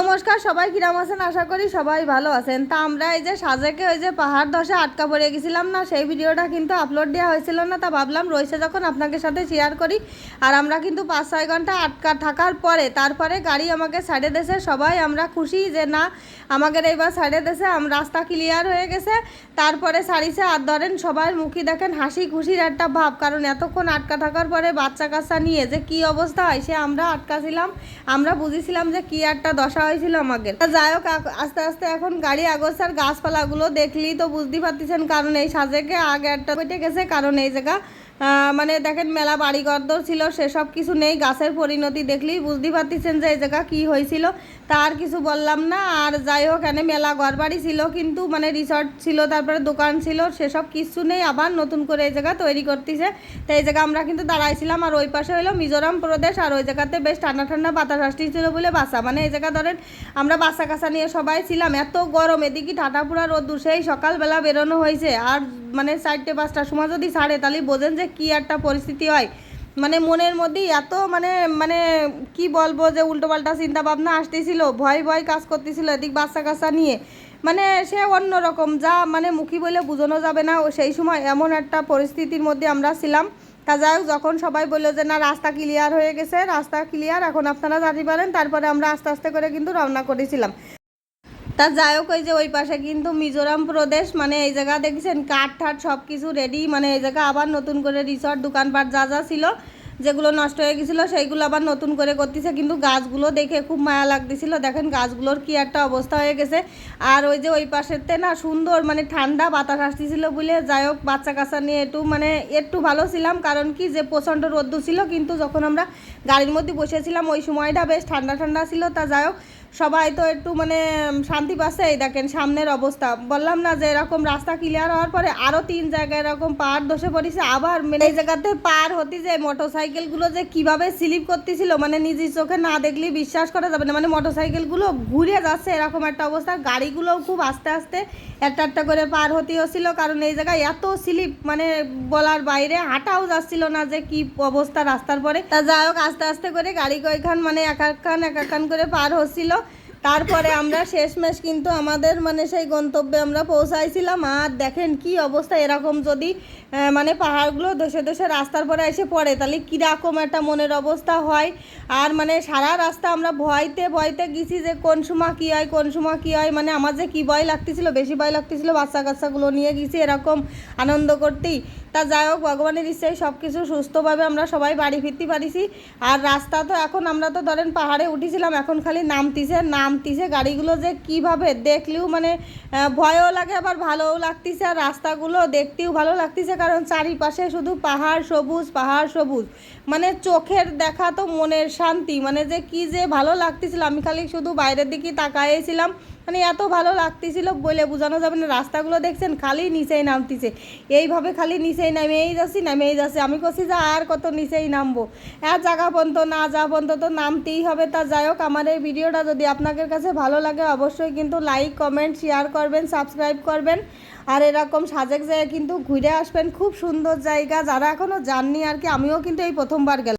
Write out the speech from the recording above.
নমস্কার, সবাই কিরাম আছেন? আশা করি সবাই ভালো আছেন। তা আমরা এই যে সাজেকে ওই যে পাহাড় ধসে আটকা পড়ে গেছিলাম না, সেই ভিডিওটা কিন্তু আপলোড দেওয়া হয়েছিল না, তা ভাবলাম রয়েছে যখন আপনাকে সাথে শেয়ার করি। আর আমরা কিন্তু পাঁচ ছয় ঘণ্টা আটকা থাকার পরে, তারপরে গাড়ি আমাকে সাইডে দেশে সবাই আমরা খুশি যে না, আমাদের এইবার সাইডে দেশে রাস্তা ক্লিয়ার হয়ে গেছে। তারপরে সারিছে আর ধরেন সবার মুখী দেখেন হাসি খুশির একটা ভাব, কারণ এতক্ষণ আটকা থাকার পরে বাচ্চা কাচ্চা নিয়ে যে কি অবস্থা হয়, সে আমরা আটকা ছিলাম। আমরা বুঝেছিলাম যে কি একটা দশা হয়েছিল আমাকে। যাই হোক আস্তে আস্তে এখন গাড়ি আগস্টার গাছপালাগুলো দেখলি তো বুঝতে পারতেছেন, কারণ এই সাজেকে আগে একটা কেটে গেছে, কারণ এই জায়গা মানে দেখেন মেলা বাড়িঘর ছিল, সেসব কিছু নেই, গাছের পরিণতি দেখলেই বুঝতে পারতেছেন যে এই জায়গা কী হয়েছিল। তার কিছু বললাম না, আর যাই হোক, এখানে মেলা ঘর বাড়ি ছিল, কিন্তু মানে রিসর্ট ছিল, তারপরে দোকান ছিল, সেসব কিছু নেই, আবার নতুন করে এই জায়গা তৈরি করতেছে। তো এই জায়গা আমরা কিন্তু দাঁড়াইছিলাম, আর ওই পাশে হলো মিজোরাম প্রদেশ, আর ওই জায়গাতে বেশ ঠান্ডা ঠান্ডা বাতাস আসতেছিল বলে বাসা। মানে এই জায়গা ধরেন, আমরা বাসা কাসা নিয়ে সবাই ছিলাম, এত গরম, এদিকে ঠাটাপুরা রোদ্দুর, সেই সকালবেলা বেরোনো হয়েছে। আর মানে চারটে, পাঁচটার সময় যদি ছাড়ে, তাহলে বোঝেন যে কী একটা পরিস্থিতি হয়। মানে মনের মধ্যেই এত মানে মানে কি বলব যে উল্টোপাল্টা চিন্তা ভাবনা আসতেছিল, ভয় ভয় কাজ করতেছিল এদিক বাচ্চা কাচ্চা নিয়ে। মানে সে অন্যরকম যা মানে মুখী বলে বোঝানো যাবে না। সেই সময় এমন একটা পরিস্থিতির মধ্যে আমরা ছিলাম। তা যাই হোক, যখন সবাই বলল যে, না, রাস্তা ক্লিয়ার হয়ে গেছে, রাস্তা ক্লিয়ার এখন আপনারা জানতে পারেন। তারপরে আমরা আস্তে আস্তে করে কিন্তু রওনা করেছিলাম। তা যাই হোক, ওই যে ওই পাশে কিন্তু মিজোরাম প্রদেশ মানে এই জায়গা দেখছেন? কাঠ ঠাট সব কিছু রেডি মানে এই জায়গা আবার নতুন করে রিসর্ট দোকানপাট যা যা ছিল, যেগুলো নষ্ট হয়ে গেছিল, সেইগুলো আবার নতুন করে করতেছে। কিন্তু গাছগুলো দেখে খুব মায়া লাগতেছিল। দেখেন গাছগুলোর কি একটা অবস্থা হয়ে গেছে। আর ওই যে ওই পাশেতে না সুন্দর মানে ঠান্ডা বাতাস আসতেছিল বলে যাই হোক, বাচ্চা কাচ্চা নিয়ে একটু মানে একটু ভালো ছিলাম। কারণ কি যে প্রচণ্ড রোদ্দু ছিল, কিন্তু যখন আমরা গাড়ির মধ্যে বসেছিলাম, ওই সময়টা বেশ ঠান্ডা ঠান্ডা ছিল। তা যাই হোক সবাই তো একটু মানে শান্তি পাচ্ছে এই দেখেন সামনের অবস্থা। বললাম না যে এরকম রাস্তা ক্লিয়ার হওয়ার পরে আরও তিন জায়গায় এরকম পাহাড় ধসে পড়েছে। আবার মানে এই জায়গাতে পার হতে যে মোটর সাইকেলগুলো যে কীভাবে স্লিপ করতেছিল মানে নিজের চোখে না দেখলে বিশ্বাস করা যাবে না। মানে মোটর সাইকেলগুলো ঘুরে যাচ্ছে এরকম একটা অবস্থা। গাড়িগুলোও খুব আস্তে আস্তে একটা একটা করে পার হতে হচ্ছিল, কারণ এই জায়গায় এত স্লিপ মানে বলার বাইরে হাঁটাও যাচ্ছিল না যে কি অবস্থা রাস্তার পরে। তা যাই হোক, আস্তে আস্তে করে গাড়ি কয়েকখান মানে এক একখান এক একখান করে পার হচ্ছিল। তারপরে আমরা শেষমেশ কিন্তু আমাদের মানে সেই গন্তব্যে আমরা পৌঁছাইছিলাম। আর দেখেন কি অবস্থা, এরকম যদি মানে পাহাড়গুলো দোষে দোষে রাস্তার পরে এসে পড়ে, তাহলে কীরকম একটা মনের অবস্থা হয়। আর মানে সারা রাস্তা আমরা ভয়তে ভয়তে গেছি যে কোন সময় কী হয়, কোন সময় কী হয় মানে আমার যে কী ভয় লাগতেছিল, বেশি ভয় লাগতেছিল বাচ্চা কাচ্চাগুলো নিয়ে গেছি এরকম আনন্দ করতেই। তা যাই হোক, ভগবানের ইচ্ছায় সব কিছু সুস্থভাবে আমরা সবাই বাড়ি ফিরতে পারিছি। আর রাস্তা তো এখন আমরা তো ধরেন পাহাড়ে উঠেছিলাম, এখন খালি নামতিছে নামতিছে গাড়িগুলো যে কীভাবে দেখলেও মানে ভয়ও লাগে আবার ভালোও লাগতেছে। আর রাস্তাগুলো দেখতেও ভালো লাগতেছে, কারণ চারিপাশে শুধু পাহাড় সবুজ পাহাড় সবুজ। মানে চোখের দেখা তো মনের শান্তি মানে যে কি যে ভালো লাগতেছিল। আমি খালি শুধু বাইরের দিকে তাকাইছিলাম মানে এত ভালো লাগতেছিল বলে বোঝানো যাবে না। রাস্তাগুলো দেখছেন, খালি নিচেই নামতেছে। এইভাবে খালি নিচেই নামেই যাচ্ছি নামেই যাচ্ছি। আমি করছি যে, আর কত নিচেই নামবো? আর জায়গা পর্যন্ত, না যা পর্যন্ত তো নামতেই হবে। তা যাই হোক, আমার এই ভিডিওটা যদি আপনাদের কাছে ভালো লাগে, অবশ্যই কিন্তু লাইক কমেন্ট শেয়ার করবেন সাবস্ক্রাইব করবেন। আর এরকম সাজেক জায়গায় কিন্তু ঘুরে আসবেন। খুব সুন্দর জায়গা। যারা এখনও যাননি আর কি, আমিও কিন্তু এই প্রথমবার গেলাম।